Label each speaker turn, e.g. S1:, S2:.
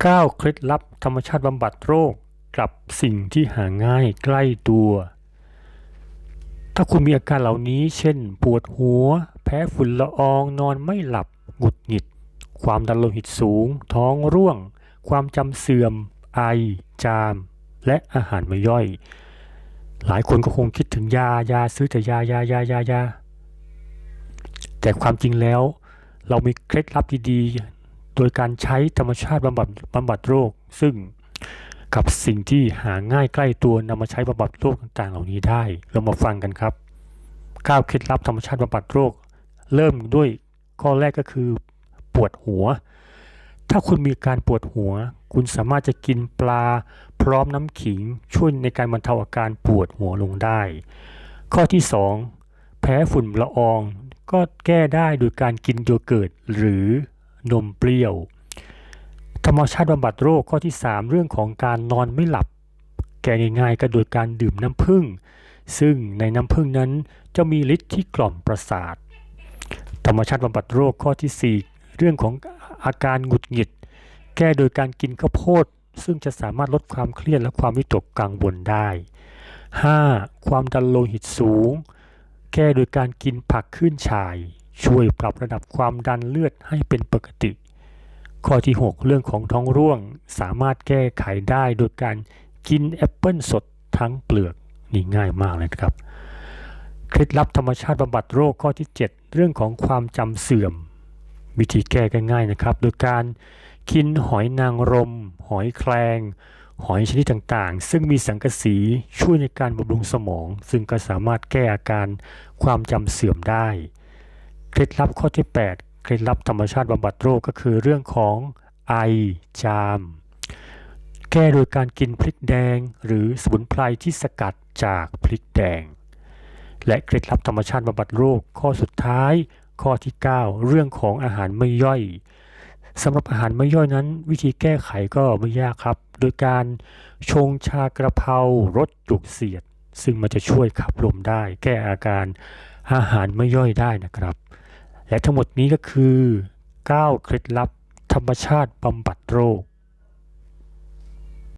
S1: 9 เคล็ดลับธรรมชาติบำบัดโรคกับสิ่งที่หาง่ายใกล้ตัว ถ้าคุณมีอาการเหล่านี้ เช่น ปวดหัว แพ้ฝุ่นละอองนอนไม่หลับหงุดหงิด ความดันโลหิตสูง ท้องร่วง ความจำเสื่อม ไอ จาม และอาหารไม่ย่อย หลายคนก็คงคิดถึงยายาซื้อแต่ยายายายายาแต่ความจริงแล้ว เรามีเคล็ดลับดีๆ โดยการใช้ธรรมชาติบำบัดบำบัดโรค ซึ่งกับสิ่งที่หาง่ายใกล้ตัวนำมาใช้บำบัดโรคต่างๆ เหล่านี้ได้ เรามาฟังกันครับ9เคล็ดลับธรรมชาติบำบัดโรค เริ่มด้วยข้อแรกก็คือปวดหัว ถ้าคุณมีการปวดหัว คุณสามารถจะกินปลาพร้อมน้ำขิงช่วยในการบรรเทาอาการปวดหัวลงได้ ข้อที่ 2 แพ้ฝุ่นละออง ก็แก้ได้โดยการกินโยเกิร์ตหรือ นมเปรี้ยว ธรรมชาติบำบัดโรคข้อที่ 3 เรื่องของการนอนไม่หลับ แก้ง่ายๆก็โดยการดื่มน้ำผึ้งซึ่งในน้ำผึ้งนั้นจะมีฤทธิ์ที่กล่อมประสาท ธรรมชาติบำบัดโรคข้อที่ 4 เรื่องของอาการหงุดหงิด แก้โดยการกินข้าวโพดซึ่งจะสามารถลดความเครียดและความวิตกกังวลได้ 5. ความดันโลหิตสูง แก้โดยการกินผักขึ้นฉ่าย ช่วยปรับระดับความดันเลือดให้เป็นปกติ ข้อที่ 6 เรื่องของท้องร่วงสามารถแก้ไขได้โดยการกินแอปเปิลสดทั้งเปลือกนี่ง่ายมากเลยครับ เคล็ดลับธรรมชาติบำบัดโรคข้อที่ 7 เรื่องของความจำเสื่อม วิธีแก้ก็ง่ายนะครับ โดยการกินหอยนางรม หอยแครงหอยชนิดต่างๆ ซึ่งมีสังกะสีช่วยในการบำรุงสมอง ซึ่งก็สามารถแก้อาการความจำเสื่อมได้ เคล็ดลับข้อที่ 8 เคล็ดลับธรรมชาติบำบัดโรคก็คือเรื่องของไอจาม แก้โดยการกินพริกแดง หรือสมุนไพรที่สกัดจากพริกแดง และเคล็ดลับธรรมชาติบำบัดโรคข้อสุดท้าย ข้อที่ 9 เรื่องของอาหารไม่ย่อยสำหรับอาหารไม่ย่อยนั้น วิธีแก้ไขก็ไม่ยากครับ โดยการชงชากระเพรารสจุกเสียด ซึ่งมันจะช่วยขับลมได้ แก้อาการอาหารไม่ย่อยได้นะครับ และทั้งหมดนี้ก็คือ 9 เคล็ดลับ ธรรมชาติบำบัดโรค